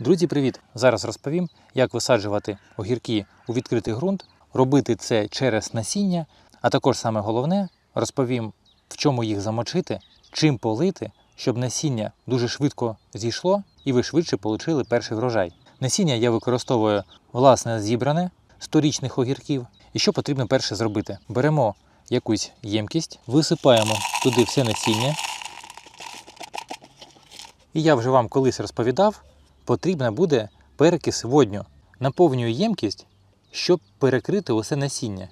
Друзі, привіт! Зараз розповім, як висаджувати огірки у відкритий ґрунт, робити це через насіння, а також саме головне розповім, в чому їх замочити, чим полити, щоб насіння дуже швидко зійшло і ви швидше отримали перший врожай. Насіння я використовую власне зібране з торічних огірків. І що потрібно перше зробити? Беремо якусь ємкість, висипаємо туди все насіння. І я вже вам колись розповідав, потрібна буде перекис водню. Наповнюю ємкість, щоб перекрити усе насіння.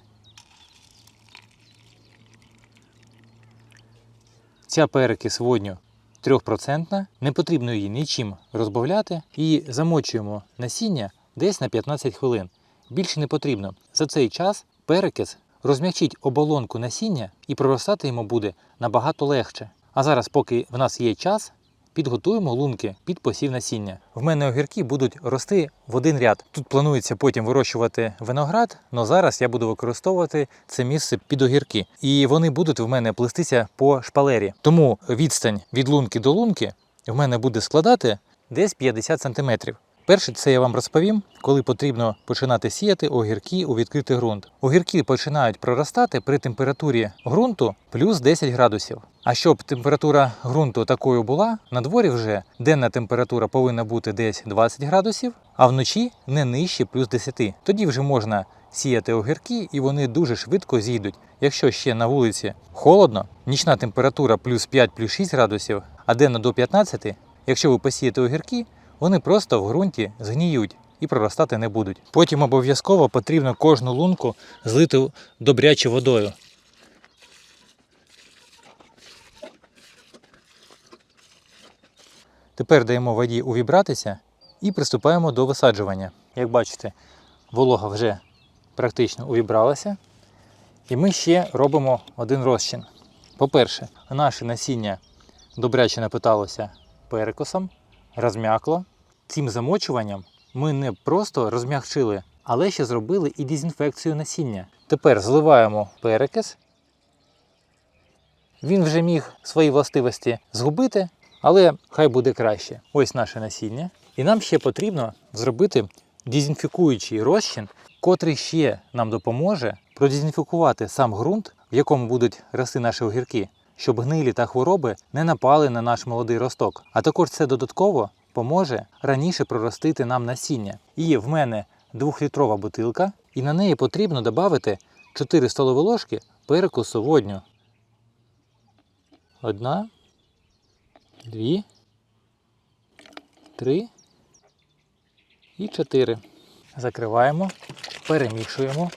Ця перекис водню 3%, не потрібно її нічим розбавляти і замочуємо насіння десь на 15 хвилин. Більше не потрібно. За цей час перекис розм'якчить оболонку насіння і проростати йому буде набагато легше. А зараз, поки в нас є час, підготуємо лунки під посів насіння. В мене огірки будуть рости в один ряд. Тут планується потім вирощувати виноград, але зараз я буду використовувати це місце під огірки. І вони будуть в мене плестися по шпалері. Тому відстань від лунки до лунки в мене буде складати десь 50 см. Перше, це я вам розповім, коли потрібно починати сіяти огірки у відкритий ґрунт. Огірки починають проростати при температурі ґрунту плюс 10 градусів. А щоб температура ґрунту такою була, на дворі вже денна температура повинна бути десь 20 градусів, а вночі не нижче плюс 10. Тоді вже можна сіяти огірки і вони дуже швидко зійдуть. Якщо ще на вулиці холодно, нічна температура плюс 5 плюс 6 градусів, а денна до 15, якщо ви посієте огірки, вони просто в ґрунті згніють і проростати не будуть. Потім обов'язково потрібно кожну лунку злити добряче водою. Тепер даємо воді увібратися і приступаємо до висаджування. Як бачите, волога вже практично увібралася. І ми ще робимо один розчин. По-перше, наше насіння добряче напиталося перекосом, розм'якло. Цим замочуванням ми не просто розм'якчили, але ще зробили і дезінфекцію насіння. Тепер зливаємо перекис. Він вже міг свої властивості згубити, але хай буде краще. Ось наше насіння. І нам ще потрібно зробити дезінфікуючий розчин, котрий ще нам допоможе продезінфікувати сам ґрунт, в якому будуть рости наші огірки, щоб гнилі та хвороби не напали на наш молодий росток. А також це додатково поможе раніше проростити нам насіння. І в мене 2-літрова бутилка, і на неї потрібно додати 4 столові ложки перекусу водню. Одна, дві, три і чотири. Закриваємо, перемішуємо.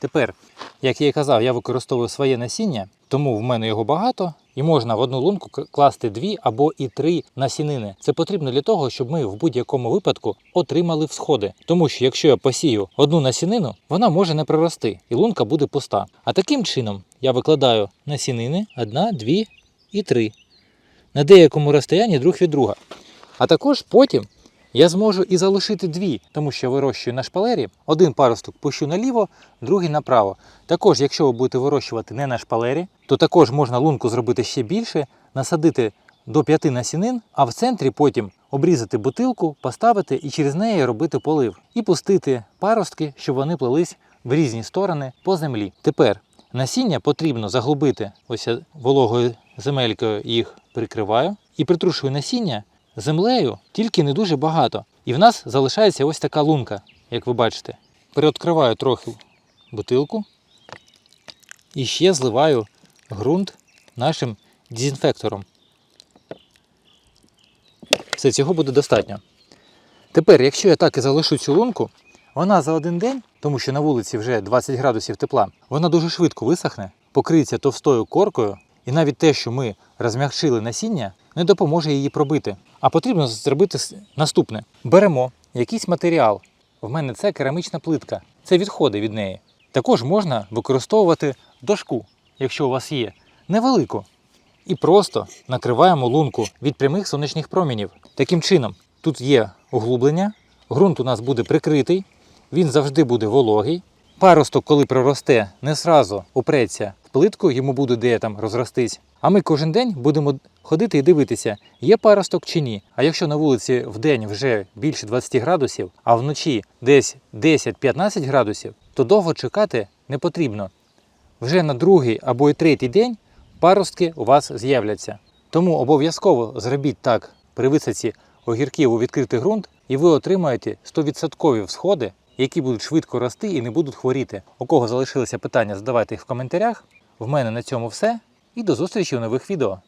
Тепер, як я і казав, я використовую своє насіння, тому в мене його багато, і можна в одну лунку класти дві або і три насінини. Це потрібно для того, щоб ми в будь-якому випадку отримали всходи. Тому що якщо я посію одну насінину, вона може не прорости, і лунка буде пуста. А таким чином я викладаю насінини одна, дві і три на деякому розстоянні друг від друга. А також потім я зможу і залишити дві, тому що вирощую на шпалері. Один паросток пущу наліво, другий направо. Також, якщо ви будете вирощувати не на шпалері, то також можна лунку зробити ще більше, насадити до п'яти насінин, а в центрі потім обрізати бутилку, поставити і через неї робити полив. І пустити паростки, щоб вони плелись в різні сторони по землі. Тепер насіння потрібно заглубити ось я вологою земелькою їх прикриваю і притрушую насіння землею тільки не дуже багато. І в нас залишається ось така лунка, як ви бачите. Переоткриваю трохи бутилку і ще зливаю ґрунт нашим дезінфектором. Все, цього буде достатньо. Тепер, якщо я так і залишу цю лунку, вона за один день, тому що на вулиці вже 20 градусів тепла, вона дуже швидко висохне, покриється товстою коркою, і навіть те, що ми розм'якшили насіння, не допоможе її пробити. А потрібно зробити наступне: беремо якийсь матеріал. В мене це керамічна плитка, це відходи від неї. Також можна використовувати дошку, якщо у вас є, невелику. І просто накриваємо лунку від прямих сонячних промінів. Таким чином, тут є углублення, ґрунт у нас буде прикритий, він завжди буде вологий. Паросток, коли проросте, не зразу упреться плитку, йому буде де там розростись. А ми кожен день будемо ходити і дивитися, є паросток чи ні. А якщо на вулиці в день вже більше 20 градусів, а вночі десь 10-15 градусів, то довго чекати не потрібно. Вже на другий або й третій день паростки у вас з'являться. Тому обов'язково зробіть так при висадці огірків у відкритий ґрунт, і ви отримаєте 100% всходи, які будуть швидко рости і не будуть хворіти. У кого залишилися питання, задавайте їх в коментарях. В мене на цьому все. І до зустрічі у нових відео.